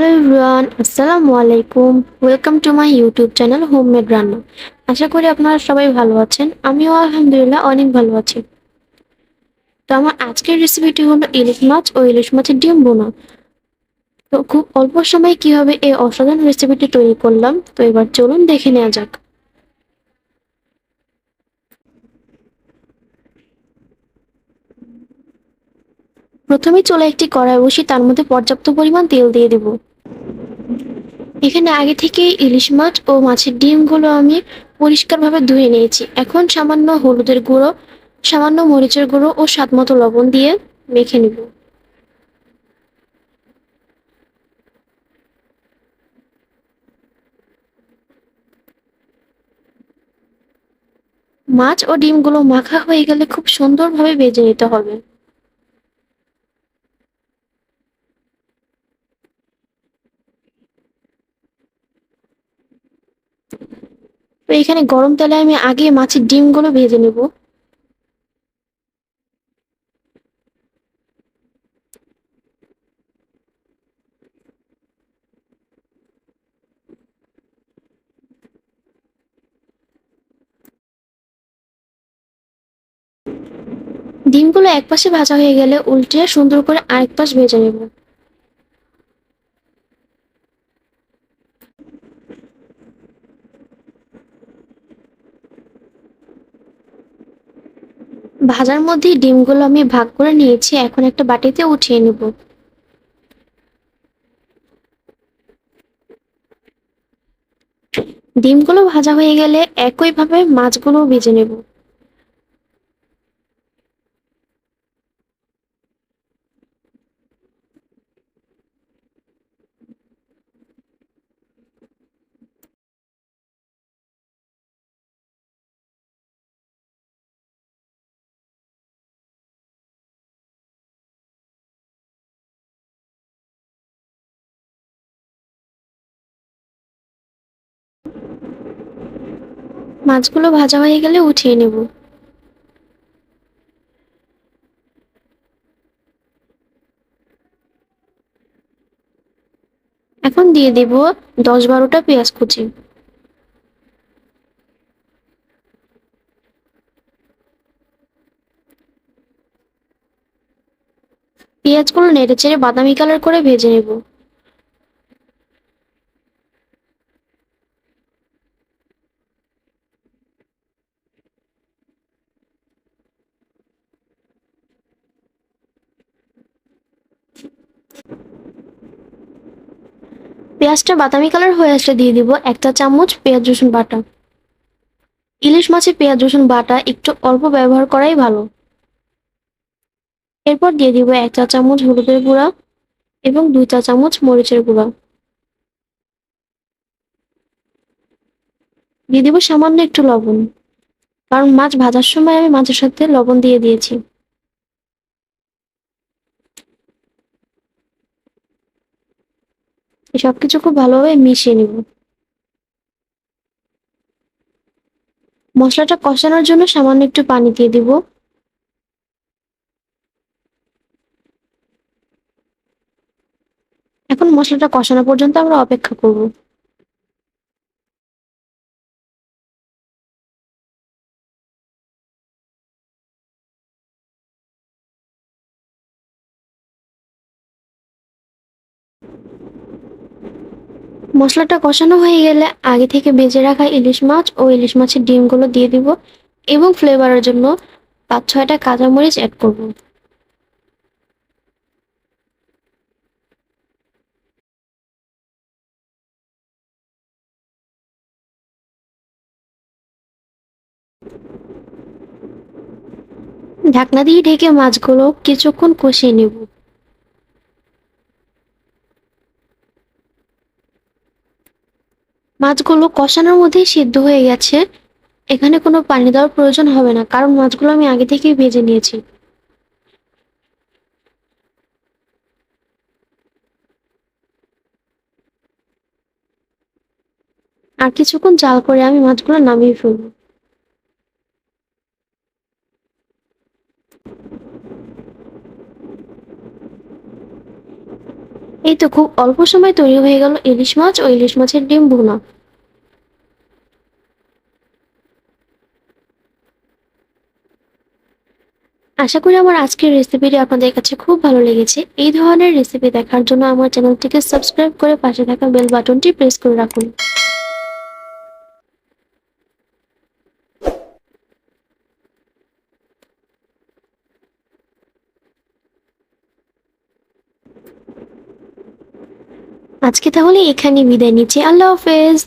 Hello everyone, আসসালামু আলাইকুম। Welcome to my YouTube channel homemade রান্না। আশা করি আপনারা সবাই ভালো আছেন। আমিও আলহামদুলিল্লাহ অনেক ভালো আছি। তো আমার আজকের রেসিপিটি হলো ইলিশ মাছ ও ইলিশ মাছের ডিম বোনা। তো খুব অল্প সময়ে কীভাবে এই অসাধারণ রেসিপিটি তৈরি করলাম, তো এবার চলুন দেখে নেওয়া যাক। প্রথমে চলে একটি কড়াই বসি তার মধ্যে পর্যাপ্ত পরিমাণ তেল দিয়ে দেব। এখানে আগে থেকে ইলিশ মাছ ও মাছের ডিমগুলো আমি পরিষ্কারভাবে ধুয়ে নিয়েছি। এখন সামান্য হলুদের গুঁড়ো, সামান্য মরিচের গুঁড়ো ও স্বাদ মতো লবণ দিয়ে মেখে নেব। মাছ ও ডিমগুলো মাখা হয়ে গেলে খুব সুন্দরভাবে ভেজে নিতে হবে। তো এখানে গরম তেলে আমি আগে মাছের ডিমগুলো ভেজে নেব। ডিমগুলো এক পাশে ভাজা হয়ে গেলে উল্টে সুন্দর করে আরেক পাশ ভেজে নেব। ভাজার মধ্যেই ডিমগুলো আমি ভাগ করে নিয়েছি, এখন একটা বাটিতে উঠিয়ে নেব। ডিমগুলো ভাজা হয়ে গেলে একইভাবে মাছগুলো ভেজে নেব। মাছগুলো ভাজা হয়ে গেলে উঠিয়ে নেব। এখন দিয়ে দেব দশ বারোটা পেঁয়াজ কুচি। পেঁয়াজগুলো নেড়ে চেড়ে বাদামি কালার করে ভেজে নেব। পেঁয়াজটা বাদামি কালার হয়ে আসলে দিয়ে দিব একটা চামচ পেঁয়াজ, রসুন বাটা। ইলিশ মাছে পেঁয়াজ, রসুন বাটা একটু অল্প ব্যবহার করাই ভালো। এরপর দিয়ে দিব এক চা চামচ হলুদের গুঁড়া এবং দুই চা চামচ মরিচের গুঁড়া। দিয়ে দিব সামান্য একটু লবণ, কারণ মাছ ভাজার সময় আমি মাছের সাথে লবণ দিয়ে দিয়েছি। সবকিছু খুব ভালোভাবে মিশিয়ে নিব। মশলাটা কষানোর জন্য সামান্য একটু পানি দিয়ে দিব। এখন মশলাটা কষানো পর্যন্ত আমরা অপেক্ষা করব। মশলাটা কষানো হয়ে গেলে আগে থেকে বেজে রাখা ইলিশ মাছ ও ইলিশ মাছের ডিমগুলো দিয়ে দিব এবং ফ্লেভারের জন্য পাঁচ ছয়টা কাঁচামরিচ অ্যাড করব। ঢাকনা দিয়ে ঢেকে মাছগুলো কিছুক্ষণ কষিয়ে নেব। মাছগুলো কষানোর মধ্যেই সিদ্ধ হয়ে গেছে। এখানে কোনো পানি দেওয়ার প্রয়োজন হবে না, কারণ মাছগুলো আমি আগে থেকেই ভেজে নিয়েছি। আর কিছুক্ষণ জাল করে আমি মাছগুলো নামিয়ে ফেলব। এই তো খুব অল্প সময় তৈরি হয়ে গেল ইলিশ মাছ ও ইলিশ মাছের ডিম ভুনা। আশা করি আমার আজকের রেসিপিটি আপনাদের কাছে খুব ভালো লেগেছে। এই ধরনের রেসিপি দেখার জন্য আমার চ্যানেলটিকে সাবস্ক্রাইব করে পাশে থাকা বেল বাটনটি প্রেস করে রাখুন। আজকে তাহলে এখানে বিদায় নিচ্ছি। আল্লাহ হাফেজ।